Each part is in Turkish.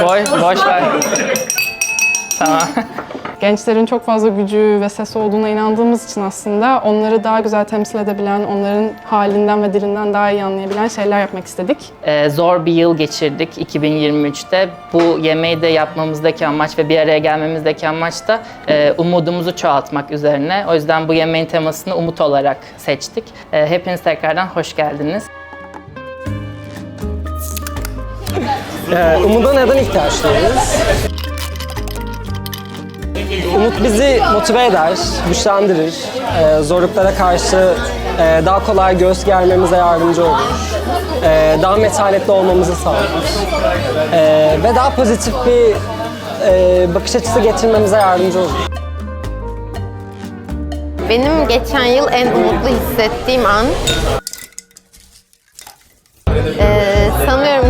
Läuft, läuft, Gençlerin çok fazla gücü ve sesi olduğuna inandığımız için aslında onları daha güzel temsil edebilen, onların halinden ve dilinden daha iyi anlayabilen şeyler yapmak istedik. Ee, zor bir yıl geçirdik 2023'te. Bu yemeği de yapmamızdaki amaç ve bir araya gelmemizdeki amaç da e, umudumuzu çoğaltmak üzerine. O yüzden bu yemeğin temasını umut olarak seçtik. E, hepiniz tekrardan hoş geldiniz. Ee, umuda neden ihtiyaç duyuyoruz? Umut bizi motive eder, güçlendirir, ee, zorluklara karşı e, daha kolay göğüs germemize yardımcı olur, Ee, daha metanetli olmamızı sağlar Ee, ve daha pozitif bir e, bakış açısı getirmemize yardımcı olur. Benim geçen yıl en umutlu hissettiğim an sanıyorum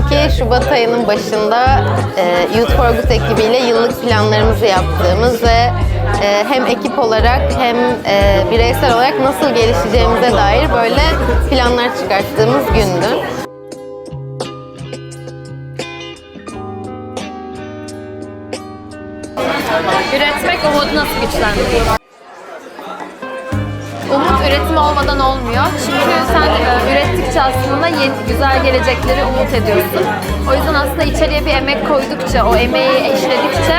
ki Şubat ayının başında e, Youth for Good ekibiyle yıllık planlarımızı yaptığımız ve e, hem ekip olarak hem e, bireysel olarak nasıl gelişeceğimize dair böyle planlar çıkarttığımız gündü. Üretmek umudu nasıl güçlendiriyor? Umut üretim olmadan olmuyor. Çünkü sen e, ürettikçe aslında güzel gelecekleri umut ediyorsun. O yüzden aslında içeriye bir emek koydukça, o emeği işledikçe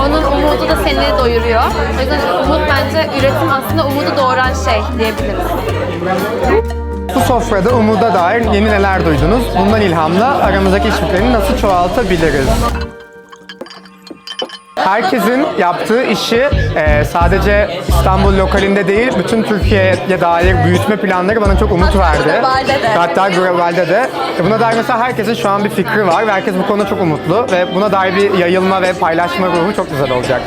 onun umudu da seni doyuruyor. O yüzden umut bence üretim aslında umudu doğuran şey diyebiliriz. Bu sofrada umuda dair yeni neler duydunuz? Bundan ilhamla aramızdaki işbirliklerini nasıl çoğaltabiliriz? Herkesin yaptığı işi e, sadece İstanbul lokalinde değil, bütün Türkiye'ye dair büyütme planları bana çok umut verdi. Hatta globalde de. E, Buna dair mesela herkesin şu an bir fikri var ve herkes bu konuda çok umutlu ve buna dair bir yayılma ve paylaşma ruhu çok güzel olacak.